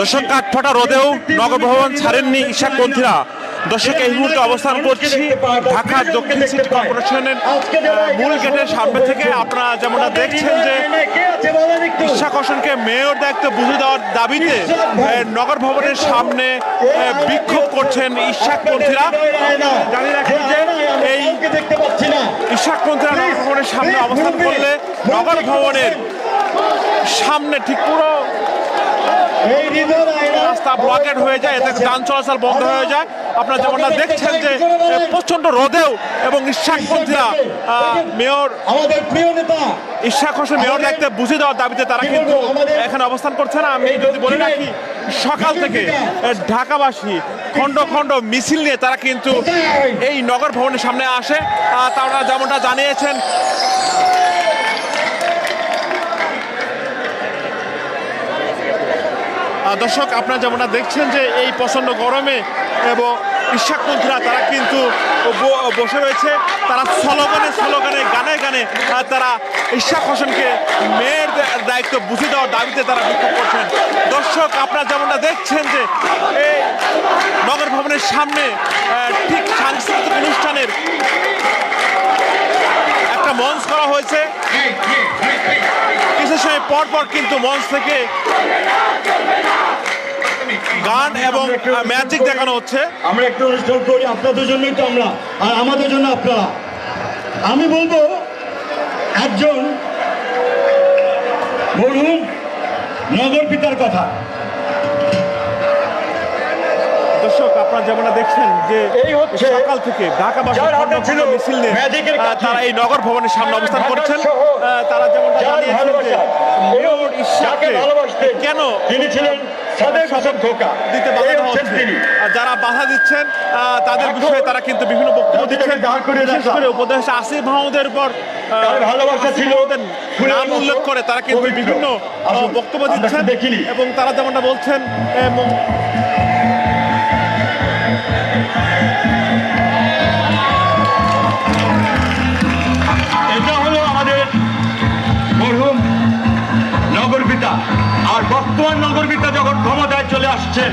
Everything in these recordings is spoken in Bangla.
দর্শক কাঠফাটা রোদেও নগর ভবন ছাড়েননি ঈশাক পন্থীরা। দর্শক এই মুহূর্তে অবস্থান করছি ঢাকা দক্ষিণ সিটি কর্পোরেশনের মূল গেটের সামনে থেকে। আপনারা যেমনটা দেখছেন যে কে আছে ঈশাক হোসেনকে মেয়র দায়িত্ব বুঝে দেওয়ার দাবিতে নগর ভবনের সামনে বিক্ষোভ করছেন ঈশাক পন্থীরা। জানি রাখি যে এই কাউকে দেখতে ঈশাক পন্থীরা নগর ভবনের সামনে অবস্থান করলে নগর ভবনের সামনে ঠিক পুরো রাস্তা ব্লকেট হয়ে যায় এতে যান চলাচল বন্ধ হয়ে যায়। আপনারা যেমনটা দেখছেন যে এ, প্রচণ্ড রোদেও এবং ঈশাকপন্থীরা আহ, মেয়র আমাদের প্রিয় নেতা। ঈশাক হোসেন মেয়র দেখতে বুঝে দেওয়ার দাবিতে তারা কিন্তু এখানে অবস্থান করছে না। আমি যদি বলে রাখি সকাল থেকে ঢাকাবাসী খণ্ড খণ্ড মিছিল নিয়ে তারা কিন্তু এই নগর ভবনের সামনে আসে। তারা যেমনটা জানিয়েছেন দর্শক, আপনারা যেমনটা দেখছেন যে এই প্রচণ্ড গরমে এবং ঈশাকপন্থীরা তারা কিন্তু বসে রয়েছে। তারা স্লোগানে স্লোগানে, গানে গানে তারা ঈশাক হোসেনকে মেয়ের দায়িত্ব বুঝে দেওয়ার দাবিতে তারা বিক্ষোভ করছেন। দর্শক, আপনারা যেমনটা দেখছেন যে এই নগর ভবনের সামনে ঠিক সাংস্কৃতিক অনুষ্ঠানের একটা মঞ্চ করা হয়েছে। কিছু সময় পর পর কিন্তু মঞ্চ থেকে গান এবং ম্যাজিক দেখানো হচ্ছে। আমরা একটু অনুষ্ঠান করি, আপনাদের জন্যই তো আমরা, আর আমাদের জন্য আপনারা। আমি বলব, একজন মরহুম নগর পিতার কথা। দর্শক আপনারা যেমনটা দেখছেন যে এই হচ্ছে সকাল থেকে খণ্ড ছিল মিছিল নিয়ে। তারা এই নগর ভবনের সামনে অবস্থান করছেন তারা যেমনটা জানিয়েছেন যে কেন তিনি ছিলেন দিতে বাধা হচ্ছে যারা বাধা দিচ্ছেন তাদের বিষয়ে তারা কিন্তু বিভিন্ন বক্তব্য দিচ্ছেন বিশেষ করে উপদেশ আসিফ মাহমুদের উপর ভালোবাসা ছিল নাম উল্লেখ করে তারা কিন্তু। বিভিন্ন বক্তব্য দিচ্ছেন দেখিনি। এবং তারা যেমনটা বলছেন আর বর্তমান নগর পিতা যখন ক্ষমতায় চলে আসছেন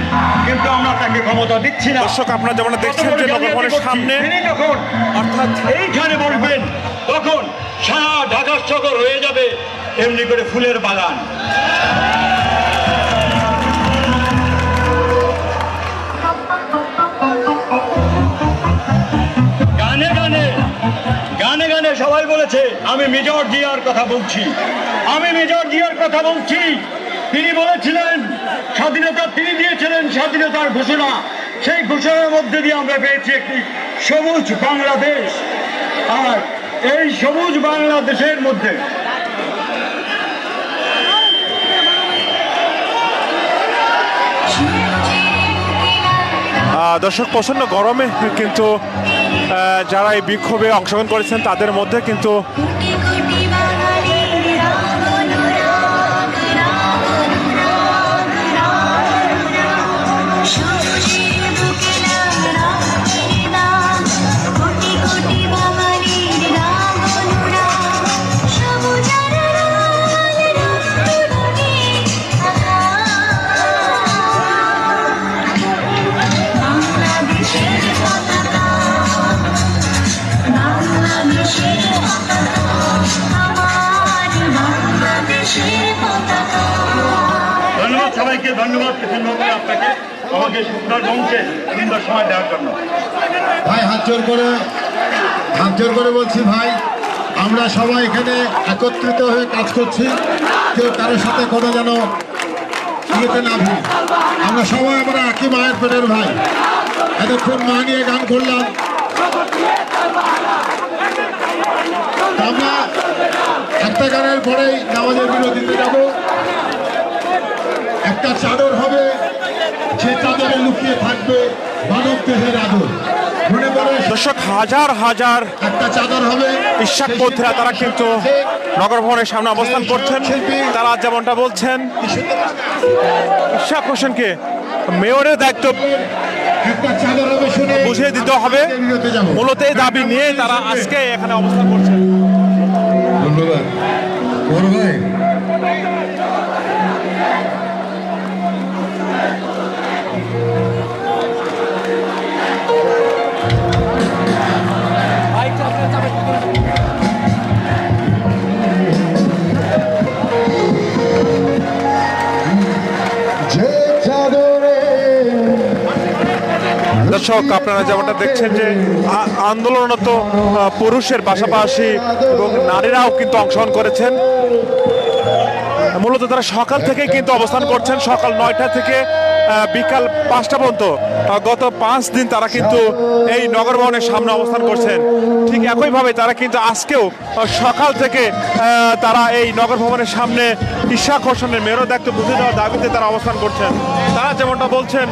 কিন্তু আমরা তাকে ক্ষমতা দিচ্ছি না। দর্শক আপনারা যেমনটা দেখছেন যে ভবনের সামনে যখন অর্থাৎ এইখানে বলবেন তখন সারা ঢাকা শহর হয়ে যাবে এমনি করে ফুলের বাগান। গানে গানে গানে গানে সবাই বলেছে আমি মেজর জিয়ার কথা বলছি। আমি মেজর জিয়ার কথা বলছি। তিনি বলেছিলেন, স্বাধীনতা তিনি দিয়েছিলেন, স্বাধীনতার ঘোষণা। সেই ঘোষণার মধ্যে দিয়ে আমরা পেয়েছি একটি সবুজ বাংলাদেশ। আর এই সবুজ বাংলাদেশের মধ্যে দর্শক, প্রচণ্ড গরমে কিন্তু যারা এই বিক্ষোভে অংশগ্রহণ করেছেন, তাদের মধ্যে কিন্তু জোর করে, হাত জোর করে বলছি, ভাই, আমরা সবাই এখানে একত্রিত হয়ে কাজ করছি। কেউ কারোর সাথে কোনো যেন ইয়েতে না ভিড়। আমরা সবাই, আমরা একই মায়ের পেটের ভাই। এতক্ষণ মা নিয়ে গান করলাম। আমরা একটা গানের পরেই নামাজের বিরতিতে যাব। একটা চাদর হবে সে চাদরে লুকিয়ে থাকবে মানব দেহের আদর দর্শক হাজার হাজার হবে। ঈশাক তারা কিন্তু নগর ভবনের সামনে অবস্থান করছেন। তারা যেমনটা বলছেন ঈশাক হোসেনকে মেয়রের দায়িত্ব বুঝিয়ে দিতে হবে। মূলত এই দাবি নিয়ে তারা আজকে এখানে অবস্থান করছেন। ধন্যবাদ। দর্শক, আপনারা যেমনটা দেখছেন যে আন্দোলনরত পুরুষের পাশাপাশি এবং নারীরাও কিন্তু অংশগ্রহণ করেছেন। মূলত তারা সকাল থেকে কিন্তু অবস্থান করছেন, সকাল নয়টা থেকে বিকাল পাঁচটা পর্যন্ত। গত পাঁচ দিন তারা কিন্তু এই নগর ভবনের সামনে অবস্থান করছেন। ঠিক একইভাবে তারা কিন্তু আজকেও সকাল থেকে তারা এই নগর ভবনের সামনে ইশাক হোসেনের মেয়র দায়িত্ব বুঝে দেওয়ার দাবিতে তারা অবস্থান করছেন। তারা যেমনটা বলছেন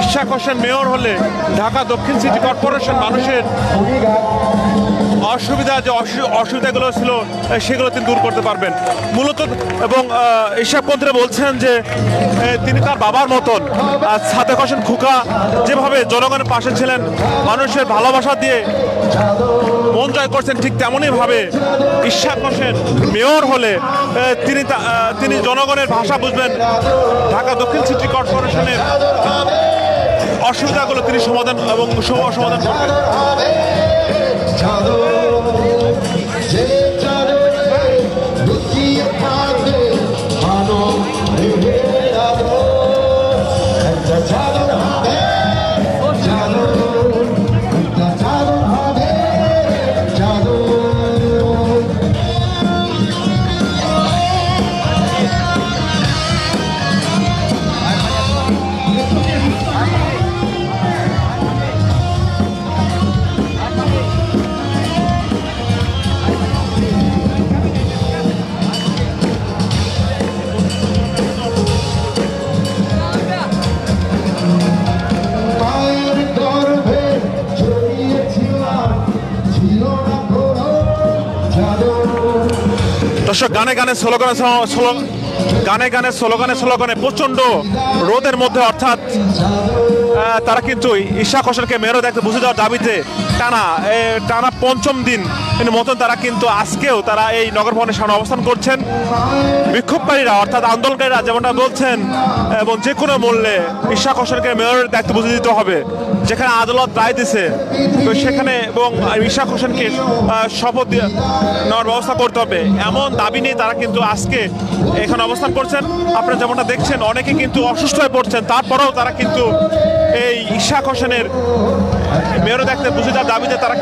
ইশাক হোসেন মেয়র হলে ঢাকা দক্ষিণ সিটি কর্পোরেশন মানুষের অসুবিধা যে অসু- অসুবিধাগুলো ছিল সেগুলো তিনি দূর করতে পারবেন। মূলত এবং ইসাবপন্থীরা বলছেন যে তিনি তার বাবার মতন সাদেক হোসেন খুকা যেভাবে জনগণের পাশে ছিলেন, মানুষের ভালোবাসা দিয়ে মন জয় করছেন ঠিক তেমনই ভাবে ইশাক হোসেন মেয়র হলে তিনি তিনি জনগণের ভাষা বুঝবেন। ঢাকা দক্ষিণ সিটি কর্পোরেশনের অসুবিধাগুলো তিনি সমাধান এবং সম- সমাধান করবেন। দর্শক, গানে গানে স্লোগানে স্লো গানে গানে স্লোগানে স্লোগানে প্রচণ্ড রোদের মধ্যে, অর্থাৎ তারা কিন্তু ঈশা হোসেনকে মেয়র দেখতে বুঝে দেওয়ার দাবিতে টানা টানা পঞ্চম দিন মতন তারা কিন্তু আজকেও তারা এই নগর ভবনের সামনে অবস্থান করছেন। বিক্ষোভকারীরা, অর্থাৎ আন্দোলনকারীরা যেমনটা বলছেন, এবং যে কোনো মূল্যে ঈশা হোসেনকে মেয়রের দায়িত্ব বুঝে দিতে হবে। যেখানে আদালত রায় দিছে, তো সেখানে এবং ঈশা হোসেনকে শপথ নেওয়ার ব্যবস্থা করতে হবে। এমন দাবি নিয়ে তারা কিন্তু আজকে এখানে অবস্থান করছেন। আপনারা যেমনটা দেখছেন, অনেকে কিন্তু অসুস্থ হয়ে পড়ছেন। তারপরেও তারা কিন্তু এই ঈশা হোসেনের মেয়র দেখতে বুঝে দাবিতে তারা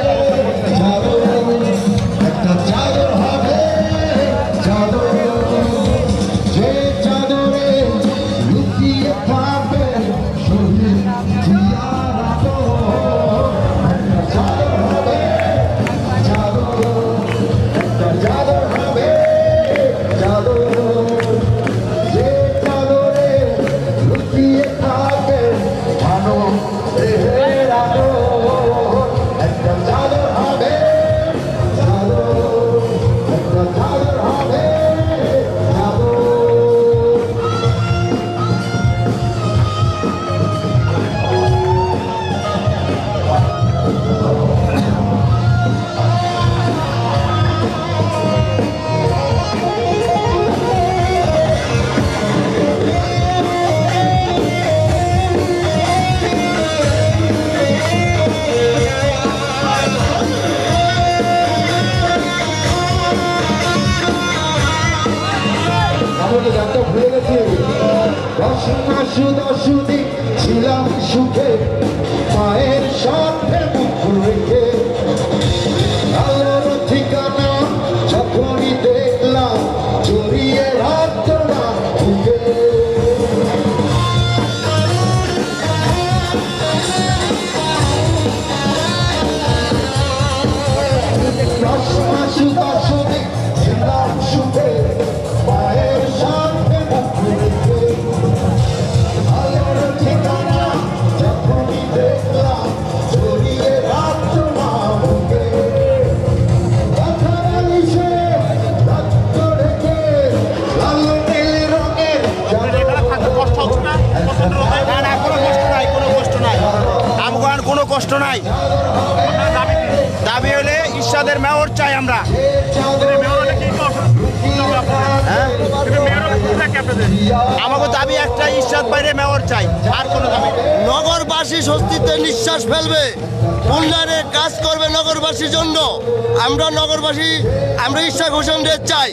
আমাকে দাবি একটা ঈশ্বর বাইরে মেয়র চাই আর কোনো দাবি নগরবাসী স্বস্তিতে নিঃশ্বাস ফেলবে উন্নয়নের কাজ করবে নগরবাসীর জন্য। আমরা নগরবাসী আমরা ইশাক হোসেনদের চাই।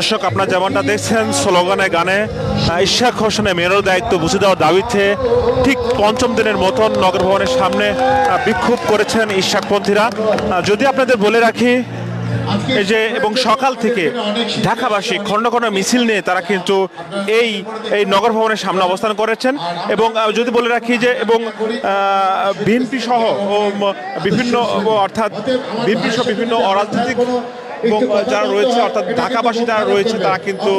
দর্শক, আপনারা যেমনটা দেখছেন, স্লোগানে, গানে, ইশাক হোসেনের মেয়র দায়িত্ব বুঝে দেওয়ার দাবিতে ঠিক পঞ্চম দিনের মতন নগর ভবনের সামনে বিক্ষোভ করেছেন ইশাকপন্থীরা। যদি আপনাদের বলে রাখি, এই যে, এবং সকাল থেকে ঢাকাবাসী খণ্ড খণ্ড মিছিল নিয়ে তারা কিন্তু এই এই নগর ভবনের সামনে অবস্থান করেছেন এবং যদি বলে রাখি যে, এবং বিএনপি সহ বিভিন্ন, অর্থাৎ বিএনপি সহ বিভিন্ন অরাজনৈতিক এবং যারা রয়েছে অর্থাৎ ঢাকাবাসী যারা রয়েছে তারা কিন্তু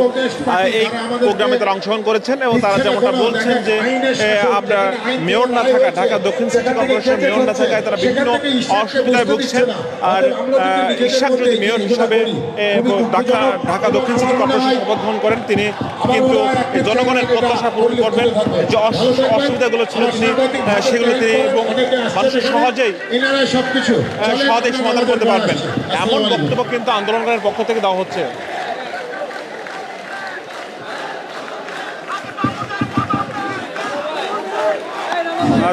এই প্রোগ্রামে তারা অংশগ্রহণ করেছেন এবং তারা যেমনটা বলছেন যে আপনার মেয়র না থাকা ঢাকা দক্ষিণ সিটি কর্পোরেশন মেয়র না থাকায় তারা বিভিন্ন অসুবিধায় ভুগছেন। আর ইশাক যদি মেয়র হিসাবে ঢাকা ঢাকা দক্ষিণ সিটি কর্পোরেশন শপথ গ্রহণ করেন। তিনি কিন্তু জনগণের প্রত্যাশা পূরণ করবেন। যে অসু- অসুবিধাগুলো ছিল তিনি সেগুলো তিনি এবং মানুষের সহজেই সবকিছু সহজেই সমাধান করতে পারবেন এমন বক্তব্য কিন্তু আন্দোলনকারীর পক্ষ থেকে দেওয়া হচ্ছে।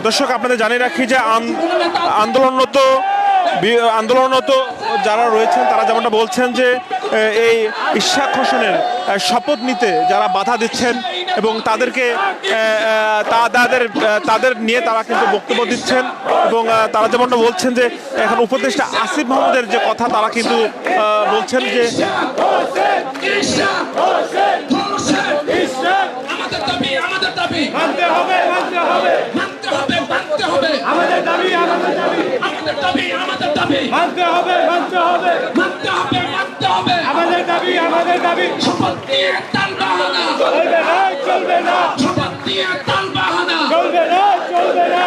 দর্শক, আপনাদের জানিয়ে রাখি যে আন- আন্দোলনরত আন্দোলনরত যারা রয়েছেন, তারা যেমনটা বলছেন যে এই ইশাক হোসেনের শপথ নিতে যারা বাধা দিচ্ছেন এবং তাদেরকে তাদের তাদের নিয়ে তারা কিন্তু বক্তব্য দিচ্ছেন এবং তারা যেমনটা বলছেন যে এখন উপদেষ্টা আসিফ মাহমুদের যে কথা তারা কিন্তু বলছেন যে আমাদের দাবি আমাদের দাবি। মানতে হবে মানতে হবে। মানতে হবে মানতে হবে। আমাদের দাবি আমাদের দাবি। আমাদের দাবি আমাদের দাবি। মানতে হবে মানতে হবে। মানতে হবে হবে। আমাদের দাবি আমাদের দাবি। শপথ দিয়ে তাল বাহানা। চলবে না চলবে না। শপথ দিয়ে তাল বাহানা। চলবে না চলবে না।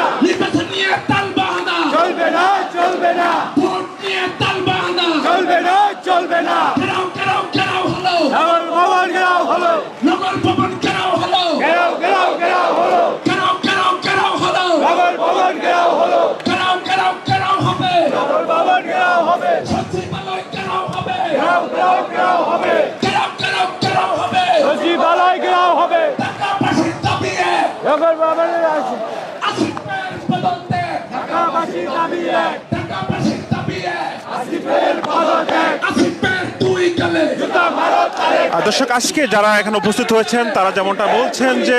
দর্শক, আজকে যারা এখানে উপস্থিত হয়েছেন, তারা যেমনটা বলছেন যে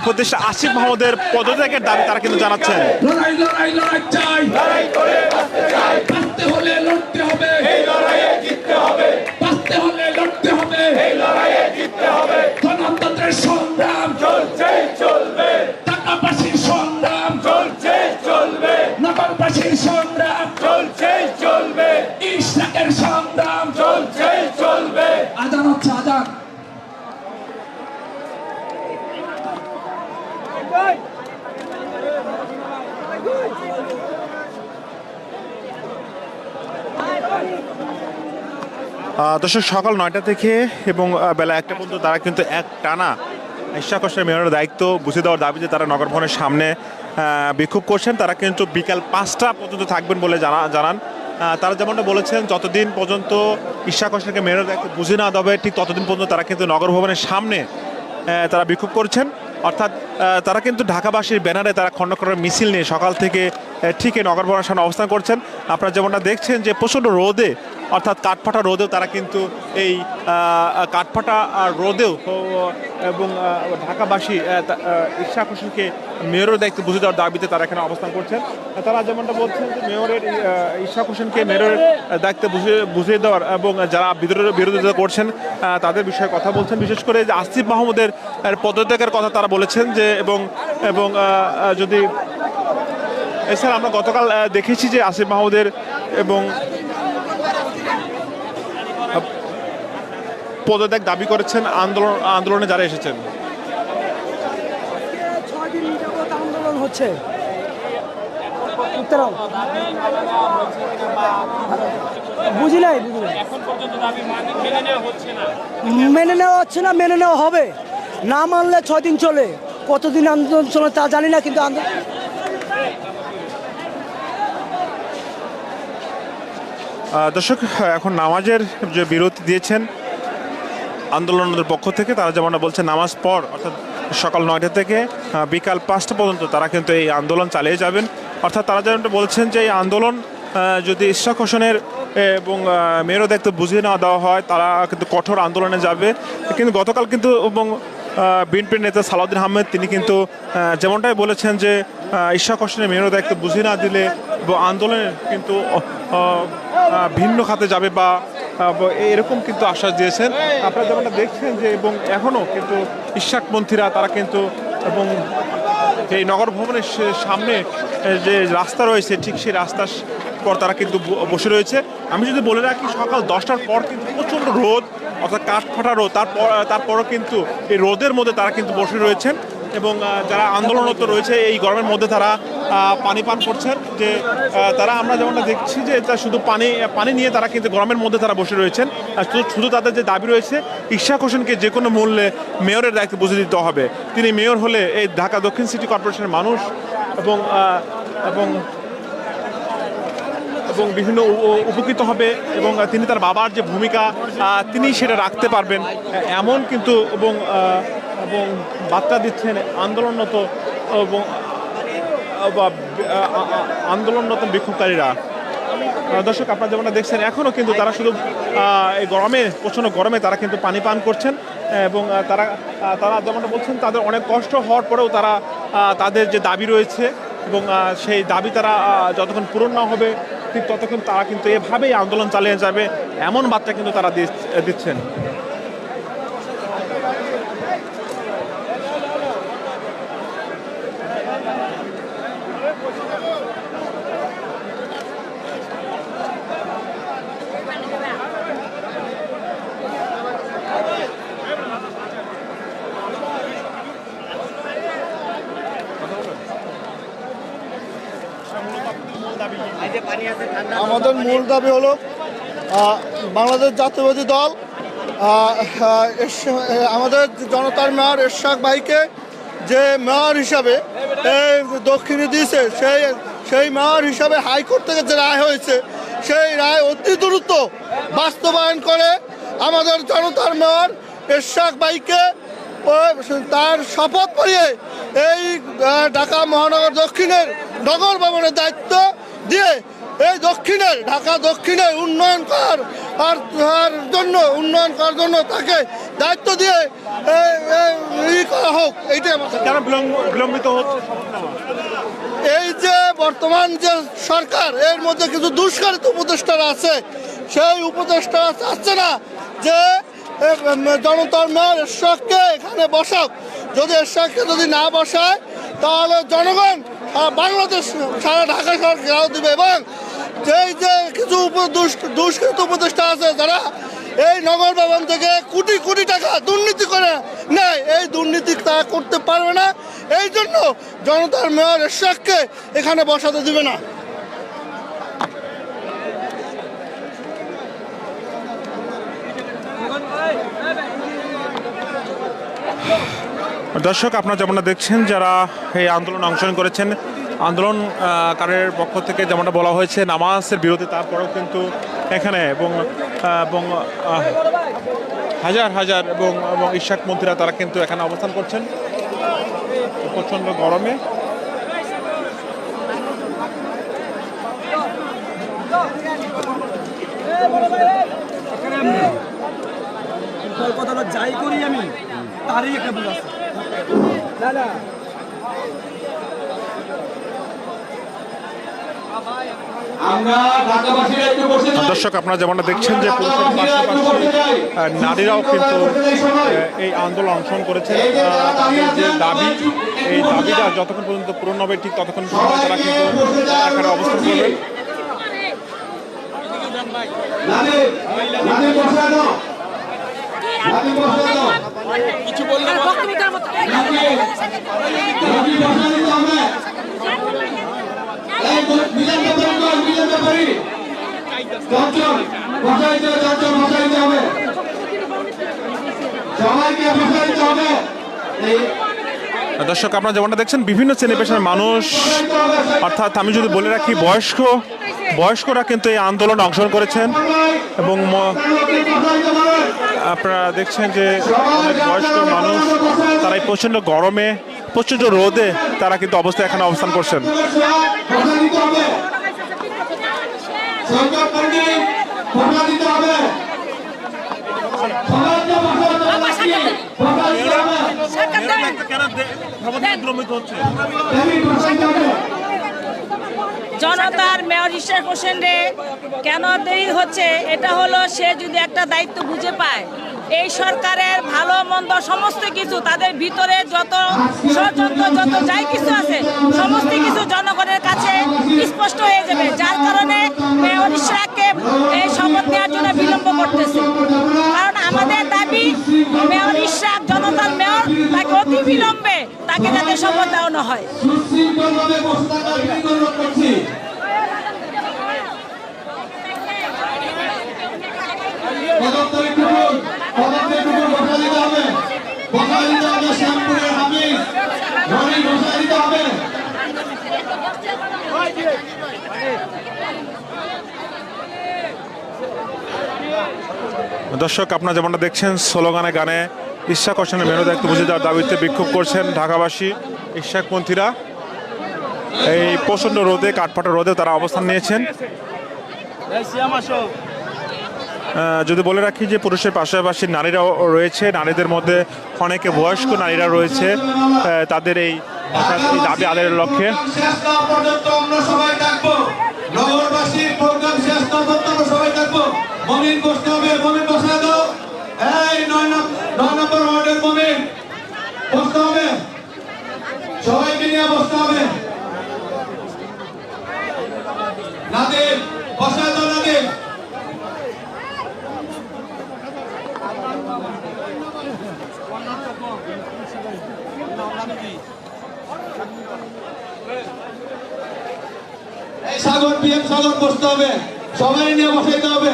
উপদেশ আসিফ মাহমুদের পদত্যাগের দাবি তারা কিন্তু জানাচ্ছেন। দর্শক, সকাল নয়টা থেকে এবং বেলা একটা পর্যন্ত তারা কিন্তু এক টানা ইশাক হোসেনের মেয়রের দায়িত্ব বুঝে দেওয়ার দাবিতে তারা নগর ভবনের সামনে বিক্ষোভ করছেন। তারা কিন্তু বিকাল পাঁচটা পর্যন্ত থাকবেন বলে জানা, জানান। তারা যেমনটা বলেছেন, যতদিন পর্যন্ত ইশাক হোসেনকে মেয়রের দায়িত্ব বুঝে না দেবে ঠিক ততদিন পর্যন্ত তারা কিন্তু নগর ভবনের সামনে তারা বিক্ষোভ করছেন। অর্থাৎ তারা কিন্তু ঢাকাবাসীর ব্যানারে তারা খণ্ড খণ্ড মিছিল নিয়ে সকাল থেকে ঠিক এই নগর ভবনের সামনে অবস্থান করছেন। আপনারা যেমনটা দেখছেন যে প্রচণ্ড রোদে অর্থাৎ কাঠফাটা রোদেও তারা কিন্তু এই কাঠফাটা রোদেও এবং ঢাকাবাসী আহ, ইশাক মেয়রের দায়িত্ব বুঝে দেওয়ার দাবিতে তারা এখানে অবস্থান করছেন। তারা যেমনটা বলছেন যে মেয়রের ইশাক হোসেনকে মেয়রের দায়িত্ব বুঝে বুঝিয়ে দেওয়ার এবং যারা বিরোধী বিরোধিতা করছেন তাদের বিষয়ে কথা বলছেন। বিশেষ করে যে আসিফ মাহমুদের পদত্যাগের কথা তারা বলেছেন যে এবং এবং যদি, এছাড়া আমরা গতকাল দেখেছি যে আসিফ মাহমুদের এবং পদত্যাগ দাবি করেছেন আন্দোলন, আন্দোলনে যারা এসেছেন। হচ্ছে মেনে নেওয়া হচ্ছে না, মেনে নেওয়া হবে। না মানলে ছয় দিন চলে। কতদিন আন্দোলন চলে তা জানি না কিন্তু আন্দোলন দর্শক এখন নামাজের যে বিরতি দিয়েছেন আন্দোলনের পক্ষ থেকে তারা যেমনটা বলছে নামাজ পর অর্থাৎ সকাল নয়টা থেকে বিকাল পাঁচটা পর্যন্ত তারা কিন্তু এই আন্দোলন চালিয়ে যাবেন। অর্থাৎ তারা যেমনটা বলছেন যে এই আন্দোলন যদি হোসেনের এবং আহ, মেয়রের দায়িত্ব বুঝিয়ে না দেওয়া হয় তারা কিন্তু কঠোর আন্দোলনে যাবে। কিন্তু গতকাল কিন্তু এবং বিএনপির নেতা সালাউদ্দিন আহমেদ, তিনি কিন্তু যেমনটাই বলেছেন যে ইশাক হোসেনের মেয়রের দায়িত্ব বুঝিয়ে না দিলে এবং আন্দোলনের কিন্তু ভিন্ন খাতে যাবে বা এরকম কিন্তু আশ্বাস দিয়েছেন। আপনারা যেমনটা দেখছেন যে, এবং এখনও কিন্তু ইশাকপন্থীরা তারা কিন্তু, এবং এই নগর ভবনের সামনে যে রাস্তা রয়েছে, ঠিক সেই রাস্তার পর তারা কিন্তু বসে রয়েছে। আমি যদি বলে রাখি, সকাল দশটার পর কিন্তু প্রচণ্ড রোদ, অর্থাৎ কাঠ ফাটা রোদ। তারপর তারপরও কিন্তু এই রোদের মধ্যে তারা কিন্তু বসে রয়েছেন এবং যারা আন্দোলনরত রয়েছে, এই গরমের মধ্যে তারা পানি পান করছেন। যে তারা আমরা যেমনটা দেখছি যে, তা শুধু পানি পানি নিয়ে তারা কিন্তু গরমের মধ্যে তারা বসে রয়েছেন। শুধু- তাদের যে দাবি রয়েছে, ইশাক হোসেনকে যে কোনো মূল্যে মেয়রের দায়িত্ব বুঝে দিতে হবে। তিনি মেয়র হলে এই ঢাকা দক্ষিণ সিটি কর্পোরেশনের মানুষ এবং এবং এবং বিভিন্ন উপকৃত হবে এবং তিনি তার বাবার যে ভূমিকা তিনি সেটা রাখতে পারবেন। এমন কিন্তু এবং এবং বার্তা দিচ্ছেন আন্দোলনরত এবং আন্দোলনরত বিক্ষোভকারীরা। দর্শক, আপনারা যেমনটা দেখছেন এখনও কিন্তু তারা শুধু এই গরমে, প্রচণ্ড গরমে তারা কিন্তু পানি পান করছেন এবং তারা তারা যেমনটা বলছেন, তাদের অনেক কষ্ট হওয়ার পরেও তারা তাদের যে দাবি রয়েছে এবং সেই দাবি তারা যতক্ষণ পূরণ না হবে ঠিক ততক্ষণ তারা কিন্তু এভাবেই আন্দোলন চালিয়ে যাবে এমন বার্তা কিন্তু তারা দিচ- দিচ্ছেন আমাদের মূল দাবি হলো বাংলাদেশ জাতীয়বাদী দল আমাদের জনতার মেয়র এরশাক ভাইকে যে মেয়র হিসাবে এই দক্ষিণে দিয়েছে, সেই সেই মেয়র হিসাবে হাইকোর্ট থেকে যে রায় হয়েছে, সেই রায় অতি দ্রুত বাস্তবায়ন করে আমাদের জনতার মেয়র এরশাক ভাইকে তার শপথ পরিয়ে এই ঢাকা মহানগর দক্ষিণের নগর ভবনের দায়িত্ব দিয়ে এই দক্ষিণে ঢাকা দক্ষিণে উন্নয়ন করার আর জন্য উন্নয়ন করার জন্য তাকে দায়িত্ব দিয়ে ই করা হোক এইটাই আমার বিলম্বিত হচ্ছে? এই যে বর্তমান যে সরকার এর মধ্যে কিছু দুষ্কারিত উপদেষ্টারা আছে সেই উপদেষ্টারা চাচ্ছে না যে জনতার মেয়র এরশাককে এখানে বসাক। যদি এরশাককে যদি না বসায় তাহলে জনগণ বাংলাদেশ সারা ঢাকা শহর ঘেরাও দিবে এবং যেই যে কিছু দুষ্কৃত উপদেষ্টা আছে, যারা এই নগর ভবন থেকে কোটি কোটি টাকা দুর্নীতি করে নেয়, এই দুর্নীতি তারা করতে পারবে না। এই জন্য জনতার মেয়র এরশাককে এখানে বসাতে দিবে না। দর্শক, আপনারা যেমনটা দেখছেন, যারা এই আন্দোলন অংশগ্রহণ করেছেন আন্দোলনকারের পক্ষ থেকে যেমনটা বলা হয়েছে, নামাজের বিরোধী তারপরেও কিন্তু এখানে এবং এবং হাজার হাজার এবং এবং ইশাক মন্ত্রীরা তারা কিন্তু এখানে অবস্থান করছেন। প্রচণ্ড গরমে। কথাটা যাই করি আমি, তারই একটা না আমরা ঢাকাবাসীরা একটু বসে যাই দর্শক আপনারা যেমনটা দেখছেন যে পুরুষের পাশাপাশি নারীরাও কিন্তু এই আন্দোলন অংশগ্রহণ করেছেন যে দাবি এই দাবিটা যতক্ষণ পর্যন্ত পূরণ হবে ঠিক ততক্ষণ পর্যন্ত তারা কিন্তু এখানে অবস্থান করবেন নানি নানি বসে দাও নানি বসে দাও কিছু বললে নানি নানি বসে দিতে হবে এই মিলন ব্যাপারী কর মিলন ব্যাপারী চঞ্চল বসাইতে হবে। সবাইকে বসাইতে হবে। দর্শক আপনারা যেমনটা দেখছেন বিভিন্ন শ্রেণি পেশার মানুষ অর্থাৎ আমি যদি বলে রাখি বয়স্ক বয়স্করা কিন্তু এই আন্দোলনে অংশগ্রহণ করেছেন এবং আপনারা দেখছেন যে বয়স্ক মানুষ তারা এই প্রচণ্ড গরমে প্রচণ্ড রোদে তারা কিন্তু অবস্থায় এখানে অবস্থান করছেন। বসাই সরকার কর্মী দিতে হবে। জনতার মেয়র ইশাক হোসেন রে কেন দেরি হচ্ছে? এটা হলো সে যদি একটা দায়িত্ব বুঝে পায়। এই সরকারের ভালো, মন্দ, সমস্ত কিছু তাদের ভিতরে যত ষড়যন্ত্র, যত যাই কিছু আছে, সমস্ত কিছু জনগণের কাছে স্পষ্ট হয়ে যাবে। যার কারণে ইশাককে এই শপথ নেওয়ার জন্য বিলম্ব করতেছে। কারণ আমাদের দাবি, মেয়র ইশাক জনতার মেয়র, তাকে অতি বিলম্বে তাকে যাতে শপথ দেওয়ানো হয়। সুশৃঙ্খলভাবে বসে দর্শক, আপনারা যেমনটা দেখছেন, স্লোগানে, গানে ইশাক হোসেনের মেনু দায়িত্ব বুঝে দেওয়ার দাবিতে বিক্ষোভ করছেন ঢাকাবাসী ইশাকপন্থীরা। এই প্রচণ্ড রোদে, কাঠফাটা রোদে তারা অবস্থান নিয়েছেন। যদি বলে রাখি যে পুরুষের পাশাপাশি নারীরাও রয়েছে, নারীদের মধ্যে অনেকে বয়স্ক নারীরা রয়েছে তাদের এই দাবি আদায়ের লক্ষ্যে। শেষ না পর্যন্ত আমরা সবাই থাকব নগরবাসীর প্রোগ্রাম শেষ না পর্যন্ত আমরা সবাই থাকব। মমিন বসতে হবে, মমিন বসে দাও এই নয় নম্বর ওয়ার্ডের মমিন বসতে হবে। সবাইকে নিয়ে বসতে হবে। নাদিম বসে দাও নাদিম এই সাগর পিএম সাগর বসতে হবে। সবাই নিয়ে বসাইতে হবে।